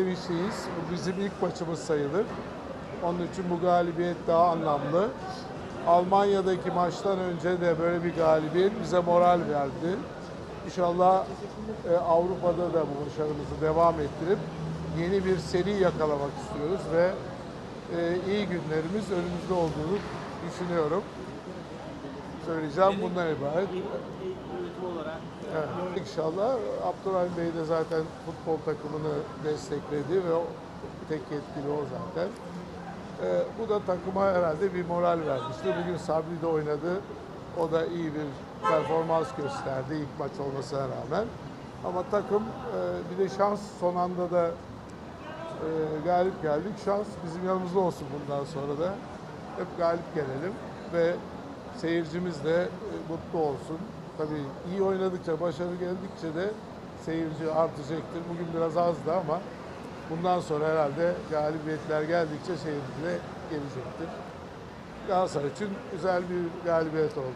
Sevinçliyiz. Bu bizim ilk maçımız sayılır. Onun için bu galibiyet daha anlamlı. Almanya'daki maçtan önce de böyle bir galibiyet bize moral verdi. İnşallah e, Avrupa'da da bu başarımızı devam ettirip yeni bir seri yakalamak istiyoruz ve e, iyi günlerimiz önümüzde olduğunu düşünüyorum. Söyleyeceğim bundan ibaret. Olarak Evet. İnşallah Abdurrahim Bey de zaten futbol takımını destekledi ve o tek yetkili o zaten. Ee, bu da takıma herhalde bir moral vermişti. Bugün Sabri de oynadı. O da iyi bir performans gösterdi ilk maç olmasına rağmen. Ama takım e, bir de şans son anda da e, galip geldik. Şans bizim yanımızda olsun bundan sonra da. Hep galip gelelim ve seyircimiz de e, mutlu olsun. Tabii iyi oynadıkça, başarı geldikçe de seyirci artacaktır. Bugün biraz azdı ama bundan sonra herhalde galibiyetler geldikçe seyirci de gelecektir. Galatasaray için güzel bir galibiyet oldu.